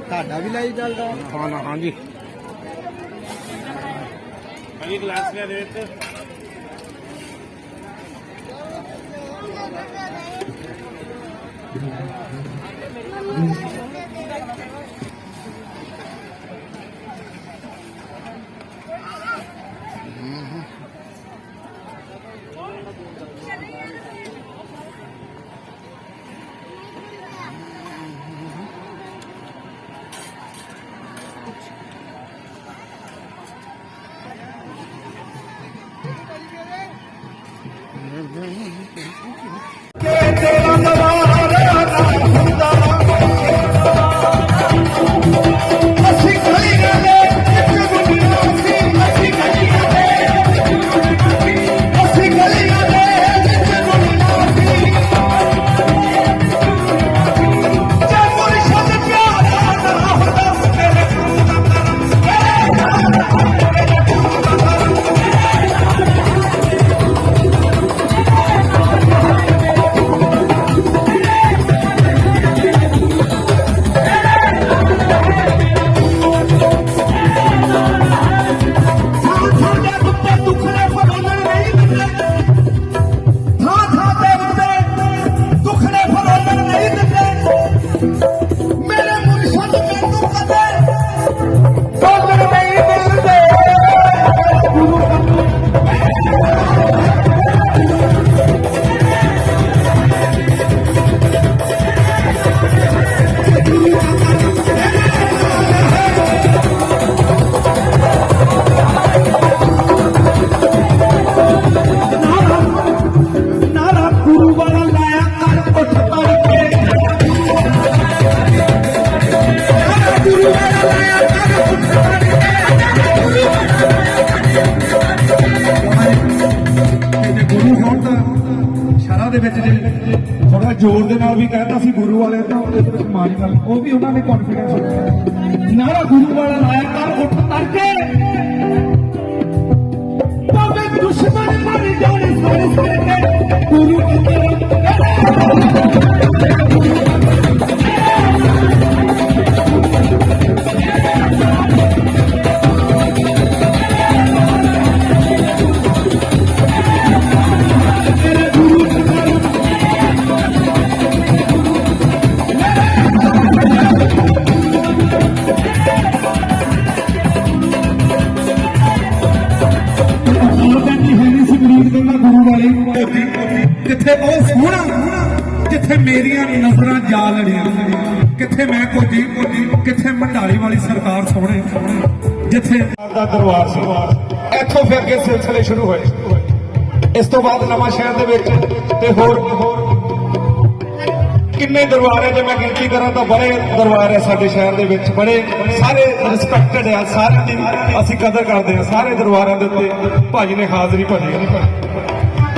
ਤੁਹਾਡਾ ਵੀ ਲਾਈ ਚੱਲਦਾ? ਹਾਂ ਨਾ ਹਾਂ ਜੀ ਅਜੀ ਗਲਾਸ ਲਿਆ ਦੇ ਵਿੱਚ। ਵਿੱਚ ਮਾਰੀ ਗੱਲ ਉਹ ਵੀ ਉਹਨਾਂ ਨੇ ਕੌਨਫੀਡੈਂਸ ਨਾਰਾ ਗੁਰੂ ਵਾਲਾ ਲਾਇਆ ਕਰ ਉੱਠ ਤੜਕੇ ਭਾਵੇਂ ਦੁਸ਼ਮਣ ਮਰ ਜਾਣ ਸਾਰੇ ਸਾਰੇ ਜਿੱਥੇ ਮੇਰੀਆਂ ਨਜ਼ਰਾਂ ਜਾ ਲੜੀਆਂ। ਕਿੱਥੇ ਮੈਂ ਕੋਜੀ ਕਿੱਥੇ ਮੰਡਾਲੀ ਵਾਲੀ ਸਰਕਾਰ ਸੋਹਣੇ ਜਿੱਥੇ ਦਾ ਦਰਬਾਰ ਸੀ। ਇੱਥੋਂ ਫਿਰ ਕੇ ਸਿਲਸਿਲੇ ਸ਼ੁਰੂ ਹੋਏ। ਇਸ ਤੋਂ ਬਾਅਦ ਨਵਾਂ ਸ਼ਹਿਰ ਦੇ ਵਿੱਚ ਤੇ ਹੋਰ ਕਿੰਨੇ ਦਰਬਾਰ ਹੈ ਜੇ ਮੈਂ ਗਿਣਤੀ ਕਰਾਂ ਤਾਂ ਬੜੇ ਦਰਬਾਰ ਹੈ ਸਾਡੇ ਸ਼ਹਿਰ ਦੇ ਵਿੱਚ। ਬੜੇ, ਸਾਰੇ ਰਿਸਪੈਕਟਡ ਆ ਸਾਰਿਆਂ ਦੀ ਅਸੀਂ ਕਦਰ ਕਰਦੇ ਆ ਸਾਰੇ ਦਰਬਾਰਾਂ ਦੇ ਉੱਤੇ ਭਾਜੀ ਨੇ ਹਾਜ਼ਰੀ ਭਰੀ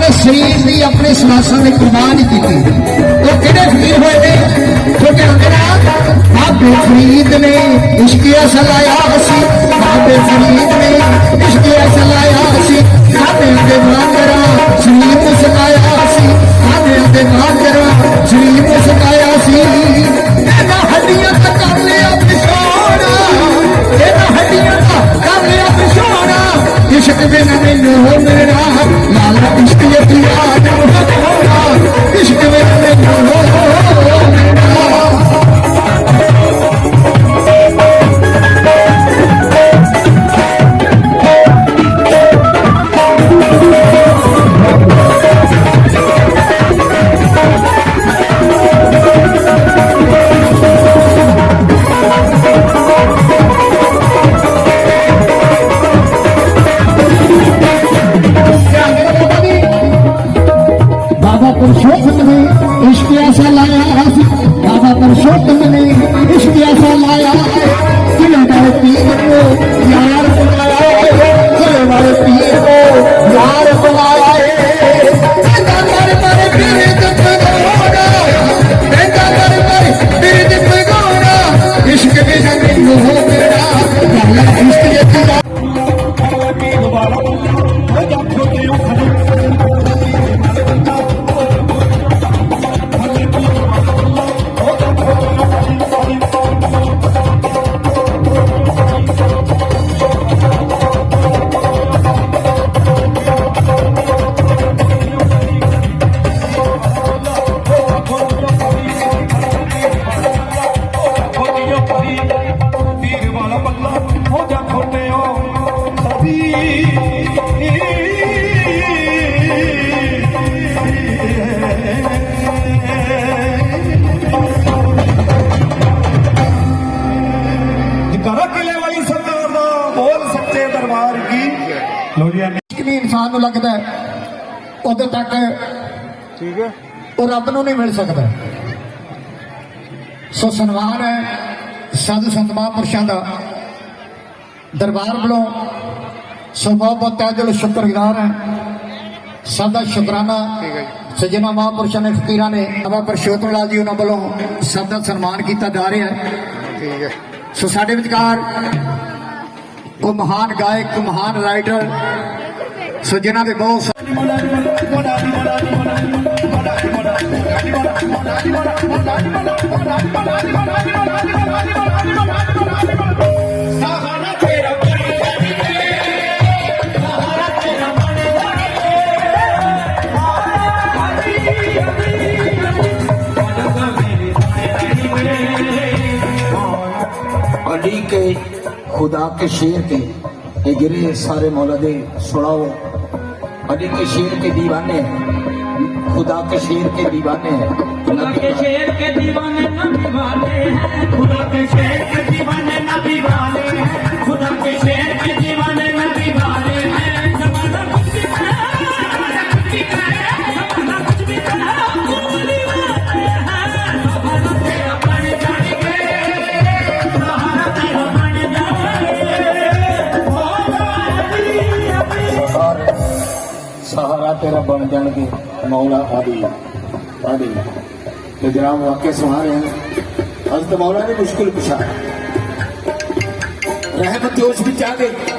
ਆਪਣੇ ਸਰੀਰ ਦੀ, ਆਪਣੇ ਸਵਾਸਾਂ ਦੀ ਕੁਰਬਾਨੀ ਕੀਤੀ। ਉਹ ਕਿਹੜੇ ਫਕੀਰ ਹੋਏ ਨੇ? ਛੋਟੇ ਹੁੰਦੇ ਨਾ ਆਪੇ ਫਰੀਦ ਨੇ ਇਸ਼ਕਿਆ ਸਲਾਇਆ ਅਸੀਂ ਆਪੇ ਫਰੀਦ ਨੇ ਇਸ਼ਕਿਆ ਸਲਾਇਆ ਅਸੀਂ ਆਪੇ ਦੇ ਮੰਗਰਾ ਸਰੀਰ ਨੂੰ ਸਲਾਇਆ ਨੂੰ ਲੱਗਦਾ ਉਦੋਂ ਤੱਕ ਠੀਕ ਹੈ। ਉਹ ਰੱਬ ਨੂੰ ਨਹੀਂ ਮਿਲ ਸਕਦਾ। ਸੋ ਸਨਮਾਨ ਹੈ ਸਾਧੂ ਸੰਤ ਮਹਾਂਪੁਰਸ਼ਾਂ ਦਾ। ਦਰਬਾਰ ਵੱਲੋਂ ਸੋ ਬਹੁਤ ਬਹੁਤ ਤਹਿ ਦਿਲੋਂ ਸ਼ੁਕਰਗੁਜ਼ਾਰ ਹੈ। ਸਭ ਦਾ ਸ਼ੁਕਰਾਨਾ ਸਜਣਾ ਮਹਾਂਪੁਰਸ਼ਾਂ ਨੇ ਫਕੀਰਾਂ ਨੇ ਬਾਬਾ ਪਰਸ਼ੋਤਮ ਲਾਲ ਜੀ ਉਹਨਾਂ ਵੱਲੋਂ ਸਭ ਦਾ ਸਨਮਾਨ ਕੀਤਾ ਜਾ ਰਿਹਾ ਹੈ। ਠੀਕ ਹੈ। ਸੋ ਸਾਡੇ ਵਿਚਕਾਰ ਕੋ ਮਹਾਨ ਗਾਇਕ ਮਹਾਨ ਰਾਈਟਰ ਸੋ ਜਿਨ੍ਹਾਂ ਦੇ ਬਹੁਤ کے خدا کے شیر کے گرے سارے مولدے سڑاؤ मौलदे सुनाओ अली के शेर के दीवाने खुदा के शेर के दीवाने खुदा के शेर के दीवाने न दीवाने हैं खुदा के शेर के दीवाने न दीवाने हैं खुदा के शेर के दीवाने न दीवाने आदि तो जनाब वाक्य सुना रहे हैं हजरत मौला ने मुश्किल पूछा रहमत जोश भी चाह गई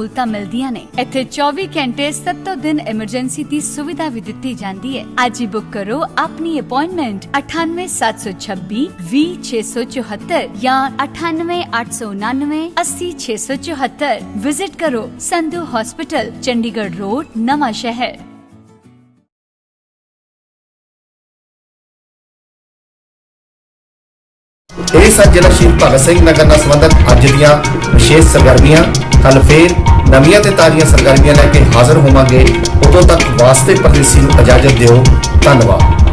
ਸਹੂਲਤਾਂ ਮਿਲਦੀਆਂ ਨੇ। ਇੱਥੇ 24 ਘੰਟੇ 7 ਦਿਨ ਐਮਰਜੈਂਸੀ ਦੀ ਸੁਵਿਧਾ ਵੀ ਦਿੱਤੀ ਜਾਂਦੀ ਹੈ। ਅੱਜ ਹੀ ਬੁੱਕ ਕਰੋ ਆਪਣੀ ਅਪਾਇੰਟਮੈਂਟ 98726 20674 ਜਾਂ 98899 80674 ਵਿਜ਼ਿਟ ਕਰੋ ਸੰਧੂ ਹਸਪੀਟਲ ਚੰਡੀਗੜ੍ਹ ਰੋਡ ਨਵਾਂ ਸ਼ਹਿਰ। ਇਹ ਸਨ ਜ਼ਿਲ੍ਹਾ ਸ਼ਹੀਦ ਭਗਤ ਸਿੰਘ ਨਗਰ ਨਾਲ ਸੰਬੰਧਿਤ ਅੱਜ ਦੀਆਂ ਵਿਸ਼ੇਸ਼ ਸਰਗਰਮੀਆਂ। ਕੱਲ ਫੇਰ ਨਵੀਆਂ ਤੇ ਤਾਜ਼ੀਆਂ ਸਰਗਰਮੀਆਂ ਲੈ ਕੇ ਹਾਜ਼ਰ ਹੋਵਾਂਗੇ। ਉਦੋਂ ਤੱਕ ਵਾਸਤੇ ਪਰਦੇਸੀ ਨੂੰ ਇਜਾਜ਼ਤ ਦਿਓ। ਧੰਨਵਾਦ।